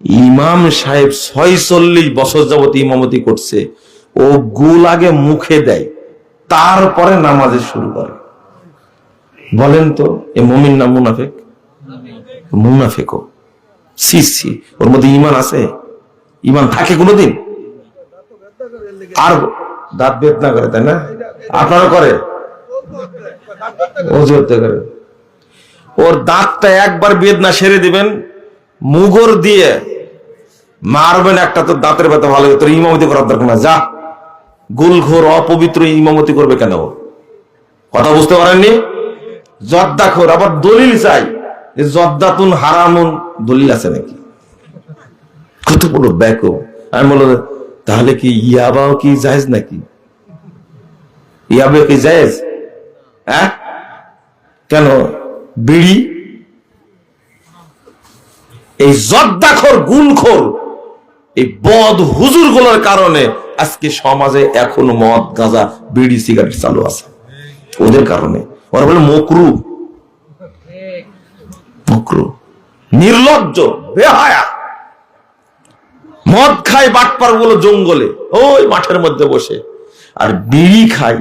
ইমাম সাহেব ছয়চল্লিশ বছর যাবত ইমামতি করছে। ও গুল আগে মুখে দেয়, তারপরে নামাজে শুরু করে। বলেন তো, এ মমিন না মুনাফেক? মুনাফেক ওর মধ্যে ইমান আছে? ইমান থাকে কোনোদিন? আর দাঁত বেদনা করে, তাই না? আপনারা করে? করে। ওর দাঁতটা একবার বেদনা সেরে দিবেন, মুগর দিয়ে মারবেন একটা তোর দাঁতের ব্যথা ভালো তোর ইমামতি করার দরকার না যা। গুলঘোর অপবিত্র ইমামতি করবে কেন? কথা বুঝতে পারেননি? জর্দাখোর আবার দলিল চাই যে জর্দাতুন হারামুন দলিল আছে নাকি? কত বড় ব্যাকো। আমি বলল তাহলে কি ইয়াবাও কি জায়েজ নাকি? ইয়াবে কি জায়েজ? হ্যাঁ? কেন? বিড়ি? এই জর্দাখোর গুলখোর এই বদ হুজুরগুলোর কারণে আজকে সমাজে এখনও মদ, গাঁজা, বিড়ি, সিগারেট চালু আছে। ওদের কারণে। ওরা বলে মকরু। মকরু। নির্লজ্জ, বেহায়া। মদ খায় বাটপারগুলো জঙ্গলে, ওই মাঠের মধ্যে বসে। আর বিড়ি খায়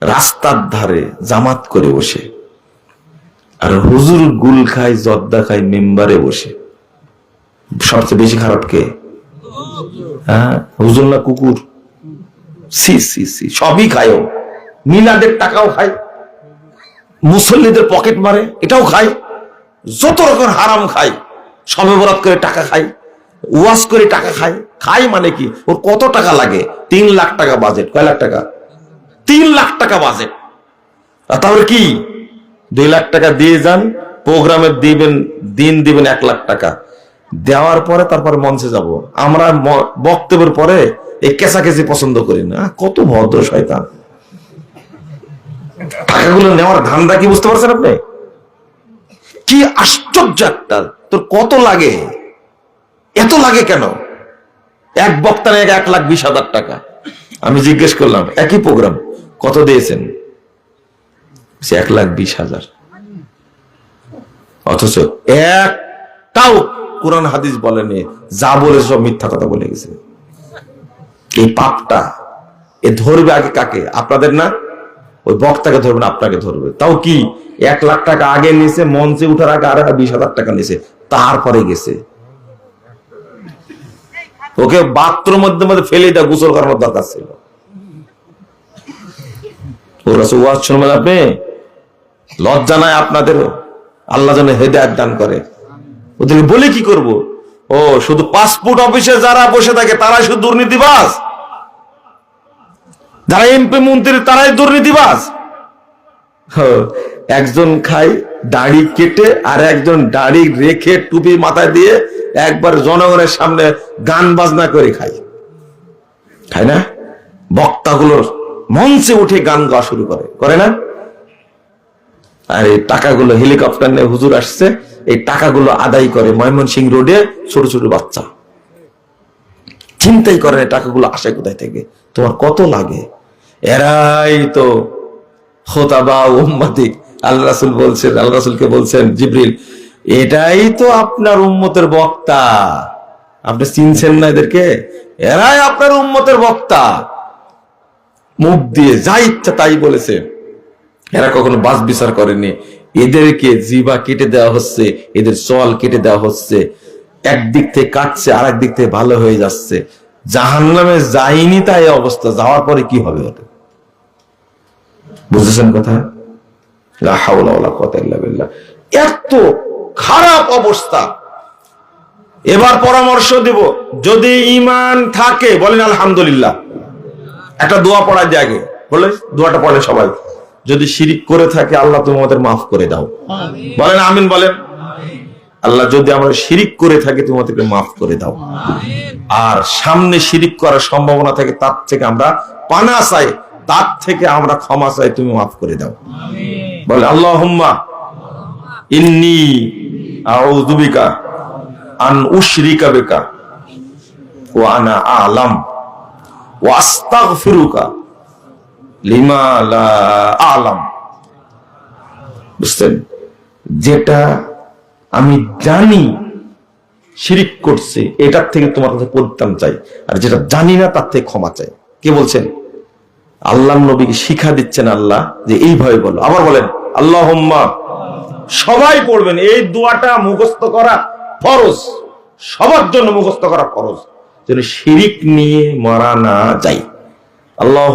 রাস্তার ধারে, জামাত করে বসে। আর হুজুর গুল খায়, জর্দা খায়, মেম্বারে বসে। সবচেয়ে বেশি খারাপ কে? হ্যাঁ? কুকুর। সি সি সি, সবই খায় ও মিলাদের টাকাও খায়। মুসল্লিদের পকেট মারে, এটাও খায়। যত রকম হারাম খায় সবে বরাত করে টাকা খায় ওয়াশ করে টাকা খায়। খায় মানে কি? ওর কত টাকা লাগে? তিন লাখ টাকা বাজেট কয় লাখ টাকা? তিন লাখ টাকা বাজেট আর তাহলে কি? দুই লাখ টাকা দিয়ে যান প্রোগ্রামে দিবেন, দিন দিবেন এক লাখ টাকা। দেওয়ার পরে তারপর মঞ্চে যাব। আমরা বক্তব্যের পরে এই কেসি পছন্দ করি না। কত ভদ্র শয়তান। টাকাগুলো নেওয়ার ধান্দা কি বুঝতে পারছেন আপনি? কি আশ্চর্য একটা। তোর কত লাগে? এত লাগে কেন? এক বক্তা নেয় এক লাখ বিশ হাজার টাকা। আমি জিজ্ঞেস করলাম, একই প্রোগ্রাম কত দিয়েছেন? এক লাখ বিশ হাজার। অথচ একটাও কোরআন হাদিস বলেনি, যা বলে সব মিথ্যা কথা বলে গেছে। এই পাপটা, এ ধরবে আগে কাকে? আপনাদের না? ওই বক্তাকে ধরবে না, আপনাকে ধরবে। তাও কি? এক লাখ টাকা আগে নিছে, মঞ্চে উঠার আগে আর বিশ হাজার টাকা নিছে, তারপরে গেছে। ওকে বাথরুম মধ্যে মধ্যে ফেলে দেওয়া গোসল করানোর দরকার ছিল। লজ্জা নাই আপনাদেরও আল্লাহ যেন হেদায়ত দান করে। ওদেরকে বলে কি করব? ও, শুধু পাসপোর্ট অফিসে যারা বসে থাকে, তারাই শুধু দুর্নীতিবাজ? যারা এমপি মন্ত্রী, তারাই দুর্নীতিবাজ? একজন খায় দাড়ি কেটে আর একজন দাড়ি রেখে টুপি মাথায় দিয়ে একবার জনগণের সামনে গান বাজনা করে খায়। খায় না? বক্তাগুলোর মঞ্চে উঠে গান গাওয়া শুরু করে। করে না? আর এই টাকাগুলো হেলিকপ্টার নিয়ে হুজুর আসছে। এই টাকাগুলো আদায় করে ময়মনসিং রোডে ছোট ছোট বাচ্চা। চিন্তাই করে টাকাগুলো আসে কোথায় থেকে? তোমার কত লাগে? এরাই তো হোতাবা উম্মাদি। আল্লাহ রাসুল বলছেন, আল্লাহ রাসুলকে বলছেন, জিব্রিল, এটাই তো আপনার উম্মতের বক্তা। আপনি চিনছেন না এদেরকে? এরাই আপনার উম্মতের বক্তা। মুখ দিয়ে যা ইচ্ছা তাই বলেছে। এরা কখনো বাস বিচার করেনি। এদেরকে জিবা কেটে দেওয়া হচ্ছে, এদের চল কেটে দেওয়া হচ্ছে। একদিক থেকে কাটছে আর দিক থেকে ভালো হয়ে যাচ্ছে। জাহান নামে যায়নি তাই অবস্থা, যাওয়ার পরে কি হবে ওটা বুঝেছেন কথা। এত খারাপ অবস্থা। এবার পরামর্শ দেব, যদি ইমান থাকে, বলেন আলহামদুলিল্লাহ। একটা দোয়া পড়ার জায়গে বলে দোয়াটা পড়ে সবাই। যদি শিরিক করে থাকে আল্লাহ তুমি আমাদের মাফ করে দাও। বলেন আমিন বলেন। আল্লাহ যদি আমরা শিরিক করে থাকি তুমি আমাদেরকে মাফ করে দাও। আর সামনে শিরিক করার সম্ভাবনা থাকে তার থেকে আমরা পানা চাই তার থেকে আমরা ক্ষমা চাই তুমি মাফ করে দাও। বলে আল্লাহ ইন্নি আউযুবিকা আন উশরিকা বিকা ওয়া আনা আলাম ওয়া আস্তাগফিরুকা লিমা আলাম। বুঝছেন? যেটা আমি জানি শিরিক করছে, এটার থেকে তোমার কাছে পরিত্রাণ চাই। আর যেটা জানি না, তার থেকে ক্ষমা চাই। কে বলছেন? আল্লাহ নবীকে শিখা দিচ্ছেন আল্লাহ যে এইভাবে বলো। আবার বলেন আল্লাহ সবাই পড়বেন, এই দোয়াটা মুখস্থ করা ফরজ। সবার জন্য মুখস্থ করা ফরজ। যেন শিরিক নিয়ে মারা না যাই আল্লাহ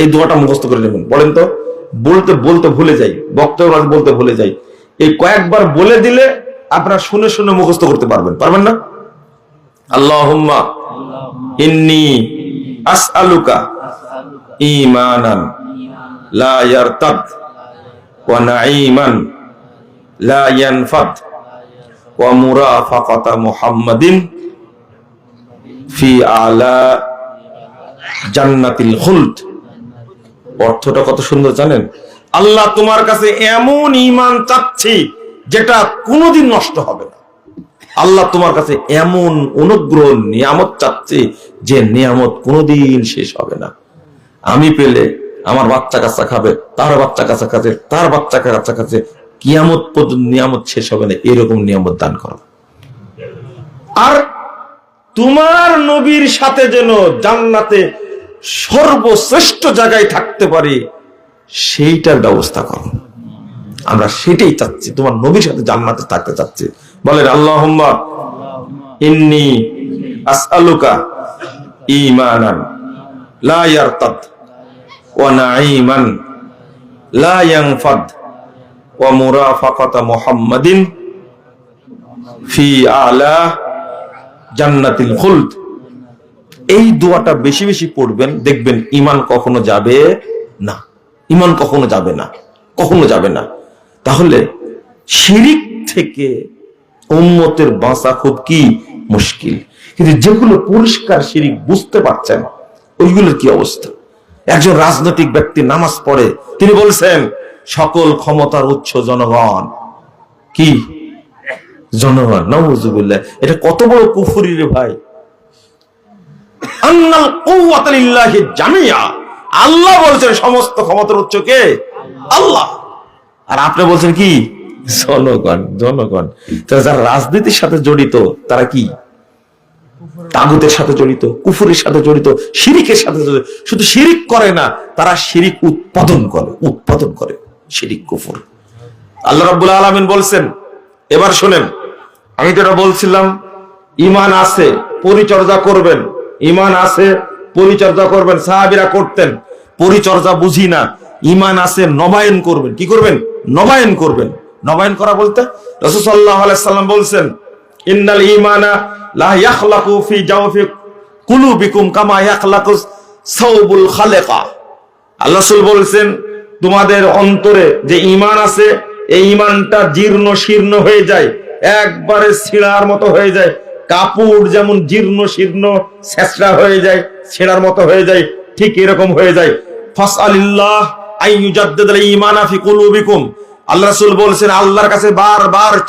এই দোয়াটা মুখস্থ করে নেবেন। বলেন তো, বলতে বলতে ভুলে যাই বক্তব্য বলতে ভুলে যাই। এই কয়েকবার বলে দিলে আপনারা শুনে শুনে মুখস্থ করতে পারবেন। পারবেন না? আল্লাহুম্মা ইন্নি আসআলুকা ঈমানান লা ইয়ারতাদ ওয়া নাঈমান লা ইয়ানফাদ ওয়া মুরাফাকাতা মুহাম্মাদিন ফি আলা জান্নাতিল খুলদ। অর্থটা কত সুন্দর জানেন? আল্লাহ তোমার কাছে এমন ইমান চাচ্ছি যেটা কোনোদিন নষ্ট হবে না। আল্লাহ তোমার কাছে এমন অনুগ্রহ, নিয়ামত চাচ্ছে যে নিয়ামত কোনোদিন শেষ হবে না। আমি পেলে আমার বাচ্চা কাচ্চা খাবে, তার বাচ্চা কাচ্চা খাচ্ছে তার বাচ্চা কাচ্চা খাচ্ছে কিয়ামত পর্যন্ত নিয়ামত শেষ হবে না, এরকম নিয়ামত দান করো। আর তোমার নবীর সাথে যেন জান্নাতে সর্বশ্রেষ্ঠ জায়গায় থাকতে পারি, সেইটার ব্যবস্থা করো। আমরা সেটাই চাচ্ছি, তোমার নবীর সাথে জান্নাতে থাকতে চাচ্ছি। বলেন আল্লাহ ইন্নি আসআলুকা ঈমানান লা ইয়ারতাদ ওয়া নাঈমান লা ইয়ানফাদ ওয়া মুরাফাকাতা মুহাম্মাদিন ফি আলা জান্নাতিল খুলদ। এই দোয়াটা বেশি বেশি পড়বেন, দেখবেন ইমান কখনো যাবে না। ইমান কখনো যাবে না, কখনো যাবে না। তাহলে শিরিক থেকে উম্মতের বাঁচা খুব কি মুশকিল। কিন্তু যেগুলো পরিষ্কার শিরিক বুঝতে পারছেন, ওইগুলোর কি অবস্থা? একজন রাজনৈতিক ব্যক্তি নামাজ পড়ে, তিনি বলছেন, সকল ক্ষমতার উচ্চ জনগণ। কি? জনগণ নবুজুবিল্লাহ এটা কত বড় কুফুরি রে ভাই। আল্লাহ বলছেন সমস্ত ক্ষমতার উচ্চ কে? আল্লাহ। আর আপনি বলছেন কি? জনগণ জনগণ। যারা রাজনীতির সাথে জড়িত, তারা কি? তাগুতের সাথে জড়িত, কুফুরের সাথে জড়িত, শিরিকের সাথে জড়িত। শুধু শিরিক করে না, তারা শিরিক উৎপাদন করে উৎপাদন করে। শিরিক, কুফুর। আল্লাহ রাব্বুল আলামিন বলছেন, এবার শোনেন, আমি যেটা বলছিলাম ইমান আছে, পরিচর্যা করবেন ইমান আছে, পরিচর্যা করবেন, সাহাবিরা করতেন। পরিচর্যা বুঝি না, ইমান আছে, নবায়ন করবেন। কি করবেন? নবায়ন করবেন। নবায়ন করা বলতে, রসুল সাল্লাহ আলাইসাল্লাম বলছেন, ইন্নাল ইমানা কামা বলছেন, তোমাদের অন্তরে যে ইমান আছে, এই ইমানটা জীর্ণ শীর্ণ হয়ে যায়, একবারে ছিঁড়ার মতো হয়ে যায় কাপড় যেমন জীর্ণ শীর্ণ ছেঁচড়া হয়ে যায়, ছেঁড়ার মতো হয়ে যায়, ঠিক এরকম হয়ে যায়। ফাসআলিল্লাহ আইয়ুজাদ্দিদাল ঈমানা ফি কুলুবিকুম। আল্লাহ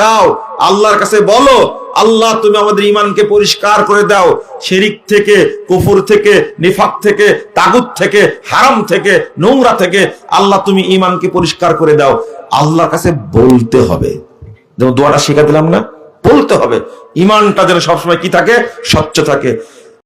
চাও, আল্লাহর কাছে বলো, আল্লাহ তুমি আমাদের ইমানকে পরিষ্কার করে দাও। শিরিক থেকে, কুফুর থেকে, নিফাক থেকে, তাগুত থেকে, হারাম থেকে, নোংরা থেকে আল্লাহ তুমি ইমানকে পরিষ্কার করে দাও। আল্লাহর কাছে বলতে হবে। যেমন দোয়াটা শিখা দিলাম না? বলতে হবে। ইমানটা যেন সবসময় কি থাকে? স্বচ্ছ থাকে।